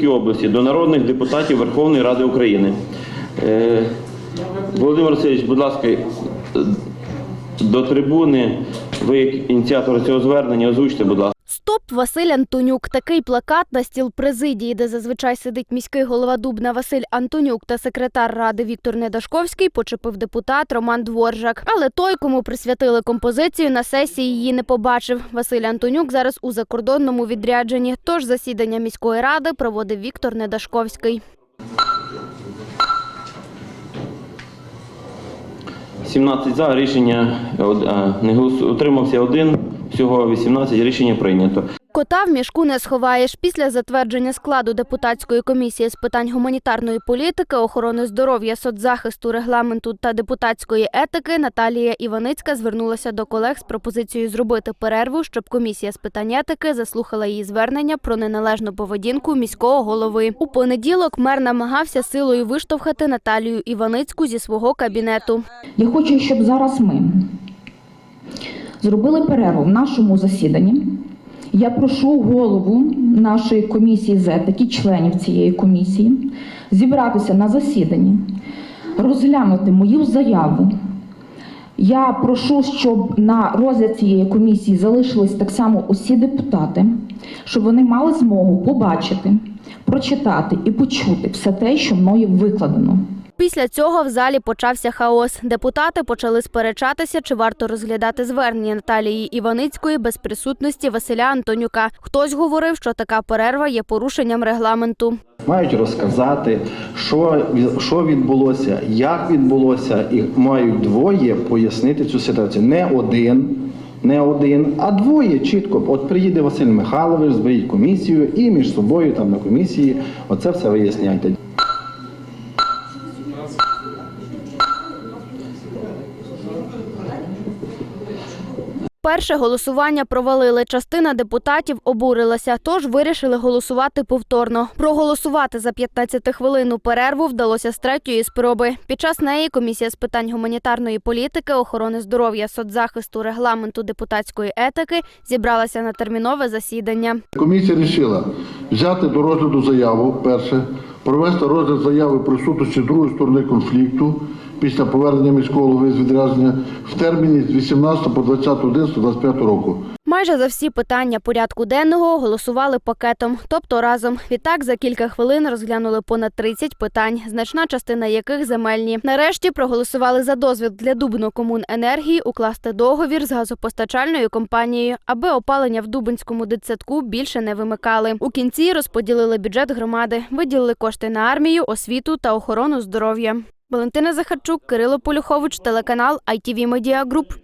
Рівненській області до народних депутатів Верховної Ради України. Е, Володимир Васильович, будь ласка, до трибуни. Ви як ініціатор цього звернення озвучте, будь ласка. Стоп Василь Антонюк. Такий плакат на стіл президії, де зазвичай сидить міський голова Дубна Василь Антонюк та секретар ради Віктор Недашковський, почепив депутат Роман Дворжак. Але той, кому присвятили композицію, на сесії її не побачив. Василь Антонюк зараз у закордонному відрядженні. Тож засідання міської ради проводив Віктор Недашковський. 17 за рішення е, не голосу- утримався один. Всього 18 рішення прийнято. Кота в мішку не сховаєш. Після затвердження складу депутатської комісії з питань гуманітарної політики, охорони здоров'я, соцзахисту, регламенту та депутатської етики Наталія Іваницька звернулася до колег з пропозицією зробити перерву, щоб комісія з питань етики заслухала її звернення про неналежну поведінку міського голови. У понеділок мер намагався силою виштовхати Наталію Іваницьку зі свого кабінету. Я хочу, щоб зараз ми зробили перерву в нашому засіданні. Я прошу голову нашої комісії з етики, членів цієї комісії, зібратися на засіданні, розглянути мою заяву. Я прошу, щоб на розгляд цієї комісії залишились так само усі депутати, щоб вони мали змогу побачити, прочитати і почути все те, що мною викладено. Після цього в залі почався хаос. Депутати почали сперечатися, чи варто розглядати звернення Наталії Іваницької без присутності Василя Антонюка. Хтось говорив, що така перерва є порушенням регламенту. Мають розказати, що, що відбулося, як відбулося, і мають двоє пояснити цю ситуацію. Не один, не один, а двоє чітко. От приїде Василь Михайлович, зберіть комісію і між собою там на комісії оце все виясняйте. Перше голосування провалили. Частина депутатів обурилася, тож вирішили голосувати повторно. Проголосувати за 15 хвилину перерву вдалося з третьої спроби. Під час неї комісія з питань гуманітарної політики, охорони здоров'я, соцзахисту, регламенту депутатської етики зібралася на термінове засідання. Комісія вирішила взяти до розгляду заяву перше, провести розгляд заяви присутності другої сторони конфлікту після повернення міського голови з відрядження в терміні з 18 по 20 25 року. Майже за всі питання порядку денного голосували пакетом, тобто разом. Відтак за кілька хвилин розглянули понад 30 питань, значна частина яких земельні. Нарешті проголосували за дозвіл для Дубно-Комуненергії укласти договір з газопостачальною компанією, аби опалення в Дубинському дитсадку більше не вимикали. У кінці розподілили бюджет громади, виділили кошти на армію, освіту та охорону здоров'я. Валентина Захарчук, Кирило Полюхович, телеканал ITV Media Group.